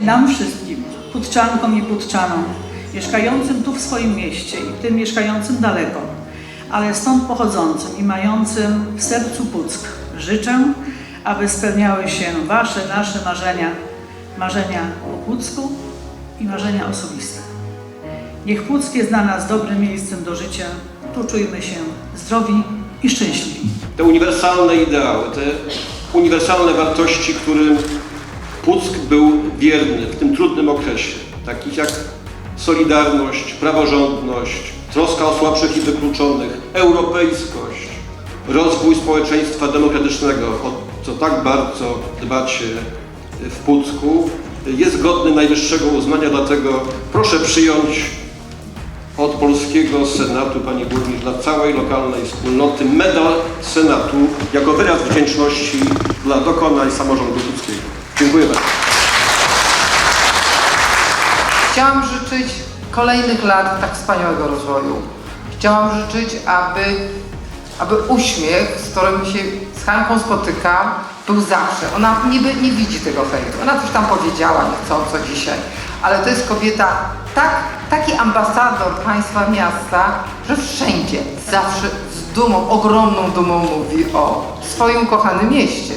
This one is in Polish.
Nam wszystkim, Putczankom i Putczanom, mieszkającym tu w swoim mieście i tym mieszkającym daleko, ale stąd pochodzącym i mającym w sercu Puck, życzę, aby spełniały się Wasze, nasze marzenia, marzenia o Pucku i marzenia osobiste. Niech Puck jest dla nas dobrym miejscem do życia, tu czujmy się zdrowi i szczęśliwi. te uniwersalne ideały, te uniwersalne wartości, którym Puck był wierny w tym trudnym okresie, takich jak solidarność, praworządność, troska o słabszych i wykluczonych, europejskość, rozwój społeczeństwa demokratycznego, o co tak bardzo dbacie w Pucku, jest godny najwyższego uznania, dlatego proszę przyjąć od polskiego Senatu, Pani Burmistrz, dla całej lokalnej wspólnoty medal Senatu jako wyraz wdzięczności dla dokonań samorządu ludzkiego. Dziękuję bardzo. Chciałam życzyć kolejnych lat tak wspaniałego rozwoju. Chciałam życzyć, aby, aby uśmiech, z którym się z Hanką spotykam, był zawsze. Ona niby nie widzi tego hejtu. Ona coś tam powiedziała niechcąco dzisiaj, ale to jest kobieta, tak, taki ambasador państwa miasta, że wszędzie, zawsze z dumą, ogromną dumą mówi o swoim kochanym mieście.